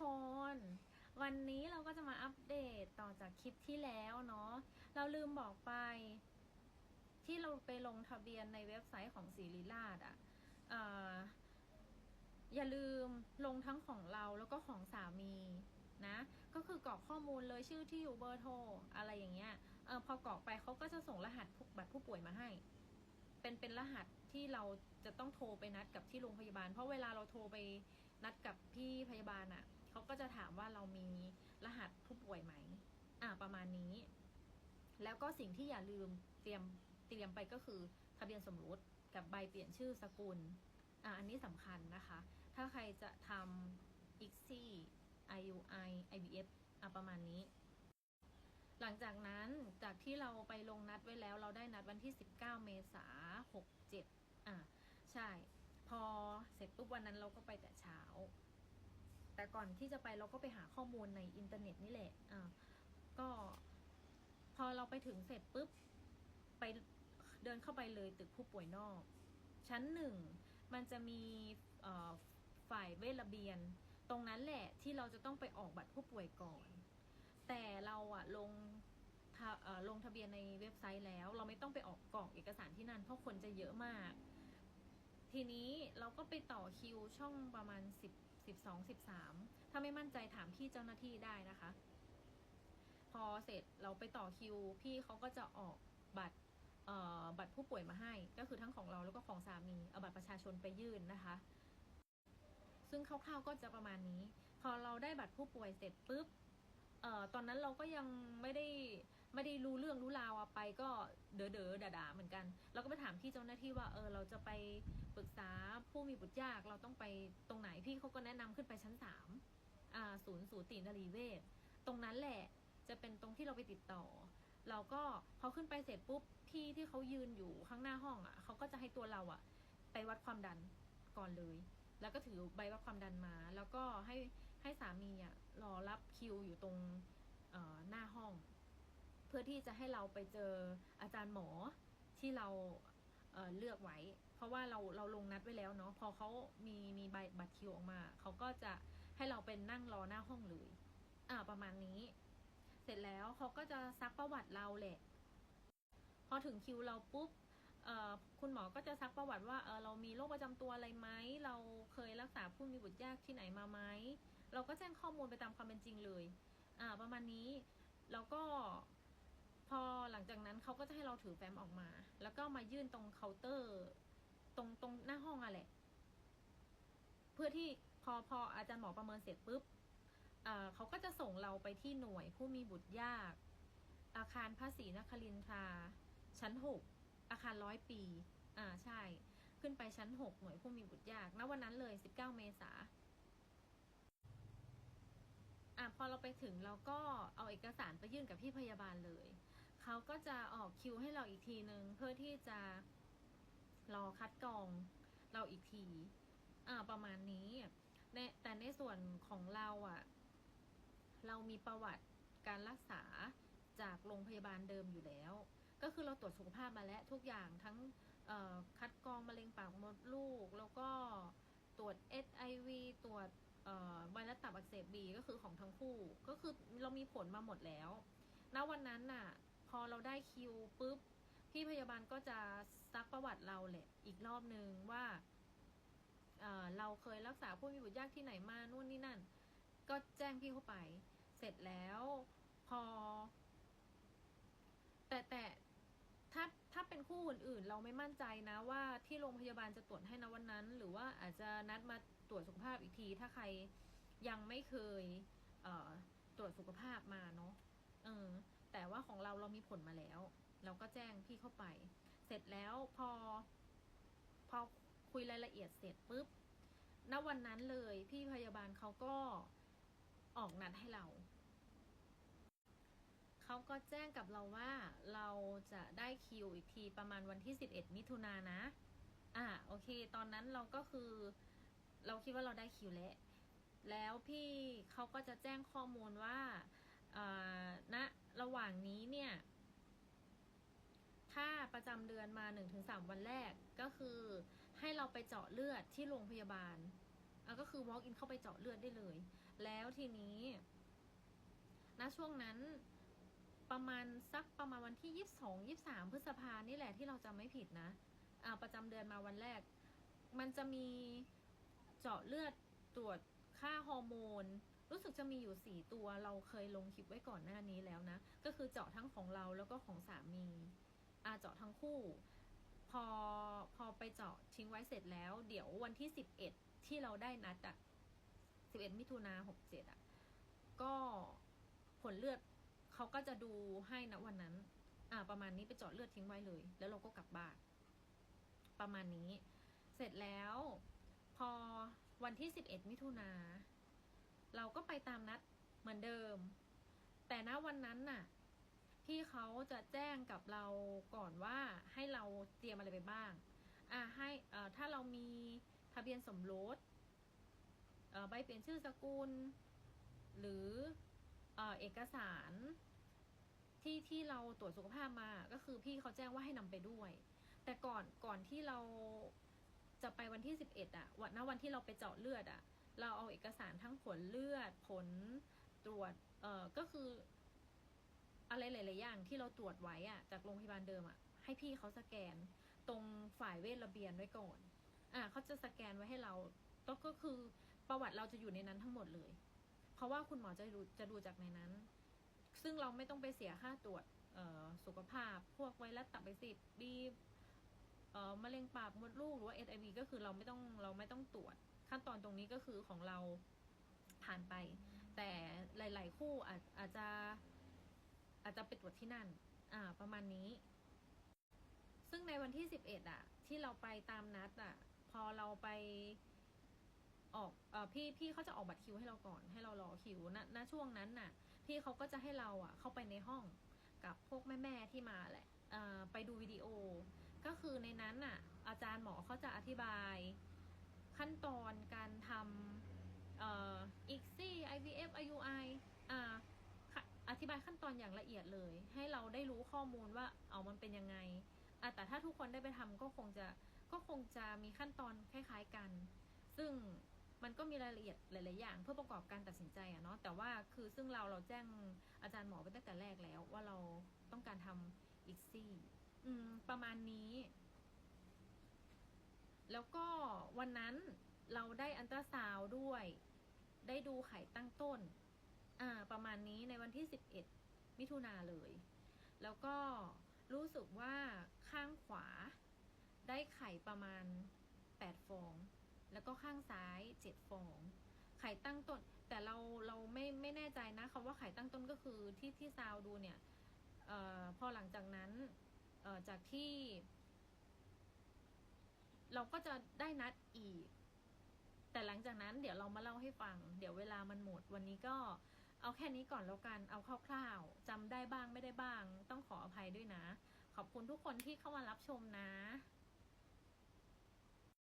คน วันนี้เราก็จะมาอัปเดตต่อจากคลิปที่แล้วเนาะเราลืมบอกไป ที่เราไปลงทะเบียนในเว็บไซต์ของศิริราชอะ่ะอย่าลืมลงทั้งของเราแล้วก็ของสามีนะ ก็คือกรอกข้อมูลเลยชื่อที่อยู่เบอร์โทรอะไรอย่างเงี้ยเออพอกรอกไปเขาก็จะส่งรหัสบัตรผู้ป่วยมาให้ เป็นเป็นรหัสที่เราจะต้องโทรไปนัดกับที่โรงพยาบาล เพราะเวลาเราโทรไปนัดกับพี่พยาบาลอะ่ะ เขาก็จะถามว่าเรามีรหัสผู้ป่วยไหม อ่า ประมาณนี้ แล้วก็สิ่งที่อย่าลืมเตรียมเตรียมไปก็คือทะเบียนสมรสกับใบเปลี่ยนชื่อสกุล อ่า อันนี้สำคัญนะคะ ถ้าใครจะทำ ICSI IUI IBF อะประมาณนี้ หลังจากนั้นจากที่เราไปลงนัดไว้แล้ว เราได้นัดวันที่ 19 เมษาหกเจ็ดอะใช่ พอเสร็จปุ๊บวันนั้นเราก็ไปแต่เช้า แต่ก่อนที่จะไปเราก็ไปหาข้อมูลในอินเทอร์เน็ตนี่แหละอะก็พอเราไปถึงเสร็จปุ๊บไปเดินเข้าไปเลยตึกผู้ป่วยนอก ชั้นหนึ่งมันจะมีฝ่ายเวชระเบียน ตรงนั้นแหละที่เราจะต้องไปออกบัตรผู้ป่วยก่อน แต่เราอะลงลงทะเบียนในเว็บไซต์แล้ว เราไม่ต้องไปออกกรอกเอกสารที่นั่นเพราะคนจะเยอะมาก ทีนี้เราก็ไปต่อคิวช่องประมาณสิบ สิบสองสิบสามถ้าไม่มั่นใจถามพี่เจ้าหน้าที่ได้นะคะ พอเสร็จเราไปต่อคิว พี่เขาก็จะออกบัตรบัตรผู้ป่วยมาให้ ก็คือทั้งของเราแล้วก็ของสามีเอาบัตรประชาชนไปยื่นนะคะ ซึ่งคร่าวๆก็จะประมาณนี้ พอเราได้บัตรผู้ป่วยเสร็จปุ๊บเออตอนนั้นเราก็ยังไม่ได้ ไม่ได้รู้เรื่องรู้ราวอะไปก็เด๋อเด๋อด่าๆเหมือนกัน เราก็ไปถามพี่เจ้าหน้าที่ว่าเออเราจะไปปรึกษาผู้มีบุตรยากเราต้องไปตรงไหนพี่เขาก็แนะนำขึ้นไปชั้นสามอ่าศูนย์สูตินรีเวชตรงนั้นแหละจะเป็นตรงที่เราไปติดต่อ เราก็พอขึ้นไปเสร็จปุ๊บพี่ที่เขายืนอยู่ข้างหน้าห้องอะเขาก็จะให้ตัวเราอะ ไปวัดความดันก่อนเลย แล้วก็ถือใบวัดความดันมา แล้วก็ให้ให้สามีอะรอรับคิวอยู่ตรงหน้าห้อง เพื่อที่จะให้เราไปเจออาจารย์หมอที่เราเเลือกไว้ เพราะว่าเราเราลงนัดไว้แล้วเนาะพอเขามีมีใบบัตรคิวออกมาเขาก็จะให้เราเป็นนั่งรอหน้าห้องเลยอ่าประมาณนี้ เสร็จแล้วเขาก็จะซักประวัติเราแหละ พอถึงคิวเราปุ๊บคุณหมอก็จะซักประวัติว่าเเรามีโรคประจำตัวอะไรไหม เราเคยรักษาผู้มีบุตรยากที่ไหนมาไหม เราก็แจ้งข้อมูลไปตามความเป็นจริงเลย อ่า ประมาณนี้ แล้วก็ พอหลังจากนั้นเขาก็จะให้เราถือแฟ้มออกมา แล้วก็มายื่นตรงเคาน์เตอร์ ตรงตรงหน้าห้องอะแหละ เพื่อที่พอพออาจารย์หมอประเมินเสร็จปุ๊บเขาก็จะส่งเราไปที่หน่วยผู้มีบุตรยาก อาคารภาษีนครินทราชั้นหกอาคารร้อยปี อ่าใช่ ขึ้นไปชั้นหกหน่วยผู้มีบุตรยากณวันนั้นเลยสิบเก้าเมษาอะพอเราไปถึงเราก็เอาเอกสารไปยื่นกับพี่พยาบาลเลย เขาก็จะออกคิวให้เราอีกทีหนึ่งเพื่อที่จะรอคัดกรองเราอีกที อ่า ประมาณนี้ในแต่ในส่วนของเราอะ่ะ เรามีประวัติการรักษาจากโรงพยาบาลเดิมอยู่แล้ว ก็คือเราตรวจสุขภาพมาแล้วทุกอย่างทั้งคัดกรองมะเร็งปากมดลูก แล้วก็ตรวจ HIV ตรวจไวรัสตับอักเสบบีก็คือของทั้งคู่ ก็คือเรามีผลมาหมดแล้ว ณ วันนั้นน่ะ พอเราได้คิวปุ๊บพี่พยาบาลก็จะซักประวัติเราแหละอีกรอบนึงว่าเเราเคยรักษาผู้มีบุตรยากที่ไหนมานู่นนี่นั่น ก็แจ้งพี่เข้าไป เสร็จแล้วพอ แต่แต่ถ้าถ้าเป็นคู่อื่นๆ เราไม่มั่นใจนะว่าที่โรงพยาบาลจะตรวจให้นะวันนั้น หรือว่าอาจจะนัดมาตรวจสุขภาพอีกที ถ้าใครยังไม่เคย เตรวจสุขภาพมาเนาะเออ แต่ว่าของเราเรามีผลมาแล้ว เราก็แจ้งพี่เข้าไป เสร็จแล้วพอ พอคุยรายละเอียดเสร็จปุ๊บณวันนั้นเลยพี่พยาบาลเขาก็ออกนัดให้เรา เขาก็แจ้งกับเราว่าเราจะได้คิวอีกทีประมาณวันที่ 11 มิถุนายนนะ อ่าโอเค ตอนนั้นเราก็คือ เราคิดว่าเราได้คิวแล้ว แล้วพี่เขาก็จะแจ้งข้อมูลว่า ณนะระหว่างนี้เนี่ย ถ้าประจำเดือนมาหนึ่งถึงสามวันแรกก็คือให้เราไปเจาะเลือดที่โรงพยาบาลก็คือ walk in เข้าไปเจาะเลือดได้เลย แล้วทีนี้ณช่วงนั้นประมาณสักประมาณวันที่ยี่สิบสองยี่สามพฤษภานี่แหละที่เราจำไม่ผิดนะอ่าประจำเดือนมาวันแรก มันจะมีเจาะเลือดตรวจค่าฮอร์โมน รู้สึกจะมีอยู่สี่ตัวเราเคยลงคลิปไว้ก่อนหน้านี้แล้วนะ ก็คือเจาะทั้งของเราแล้วก็ของสามีอาเจาะทั้งคู่ พอพอไปเจาะทิ้งไว้เสร็จแล้ว เดี๋ยววันที่สิบเอ็ดที่เราได้นัดอะสิบเอ็ดมิถุนาหกเจ็ดอะก็ผลเลือดเขาก็จะดูให้นะวันนั้น อ่า ประมาณนี้ไปเจาะเลือดทิ้งไว้เลย แล้วเราก็กลับบ้านประมาณนี้ เสร็จแล้ว พอวันที่สิบเอ็ดมิถุนา เราก็ไปตามนัดเหมือนเดิม แต่ณวันนั้นน่ะ พี่เขาจะแจ้งกับเราก่อนว่าให้เราเตรียมอะไรไปบ้าง อ่าให้อ่ถ้าเรามีทะเบียนสมรสเอ่อใบเปลี่ยนชื่อสกุล หรือเออเอกสารที่ที่เราตรวจสุขภาพมาก็คือพี่เขาแจ้งว่าให้นำไปด้วย แต่ก่อนก่อนที่เราจะไปวันที่สิบเอ็ดอะวันณวันที่เราไปเจาะเลือดอะ เราเอาเอกสารทั้งผลเลือดผลตรวจเอ่อก็คือ อะไรหลาย ๆ อย่างที่เราตรวจไว้อะจากโรงพยาบาลเดิมอะให้พี่เขาสแกนตรงฝ่ายเวชระเบียนไว้ก่อน อ่าเขาจะสแกนไว้ให้เราก็ก็คือประวัติเราจะอยู่ในนั้นทั้งหมดเลย เพราะว่าคุณหมอจะดูจะดูจากในนั้น ซึ่งเราไม่ต้องไปเสียค่าตรวจเอ่อสุขภาพ พวกไวรัสตับอักเสบบีเอ่อมะเร็งปากมดลูกหรือว่าเอไอวีก็คือเราไม่ต้องเราไม่ต้องตรวจ ขั้นตอนตรงนี้ก็คือของเราผ่านไป แต่หลาย ๆ คู่อาจอาจจะอาจจะไปตรวจที่นั่น อ่า ประมาณนี้ ซึ่งในวันที่สิบเอ็ดอะที่เราไปตามนัดอะพอเราไปออกเออพี่พี่เขาจะออกบัตรคิวให้เราก่อนให้เรารอคิวณณช่วงนั้นน่ะ พี่เขาก็จะให้เราอะเข้าไปในห้องกับพวกแม่ๆที่มาแหละไปดูวิดีโอ ก็คือในนั้นน่ะ อาจารย์หมอเขาจะอธิบาย ขั้นตอนการทำเอ่อ ICSI IVF IUI อ่าค่ะอธิบายขั้นตอนอย่างละเอียดเลย ให้เราได้รู้ข้อมูลว่าเอามันเป็นยังไงอะแต่ถ้าทุกคนได้ไปทำก็คงจะก็คงจะมีขั้นตอนคล้าย ๆกัน ซึ่งมันก็มีรายละเอียดหลาย ๆ อย่าง เพื่อประกอบการตัดสินใจอะเนาะแต่ว่าคือซึ่งเราเราแจ้งอาจารย์หมอไปตั้งแต่แรกแล้ว ว่าเราต้องการทำอีกซี่ประมาณนี้ แล้วก็วันนั้นเราได้อันตราซาวด้วย ได้ดูไข่ตั้งต้น อ่า ประมาณนี้ในวันที่ 11 มิถุนาเลย แล้วก็รู้สึกว่าข้างขวา ได้ไข่ประมาณ 8 ฟอง แล้วก็ข้างซ้าย 7 ฟอง ไข่ตั้งต้น แต่เราเราไม่ไม่แน่ใจนะคำว่าไข่ตั้งต้นก็คือที่ที่ซาวดูเนี่ยออพอหลังจากนั้นออจากที่ เราก็จะได้นัดอีก แต่หลังจากนั้นเดี๋ยวเรามาเล่าให้ฟัง เดี๋ยวเวลามันหมด วันนี้ก็เอาแค่นี้ก่อนแล้วกัน เอาคร่าวๆจำได้บ้างไม่ได้บ้าง ต้องขออภัยด้วยนะ ขอบคุณทุกคนที่เข้ามารับชมนะ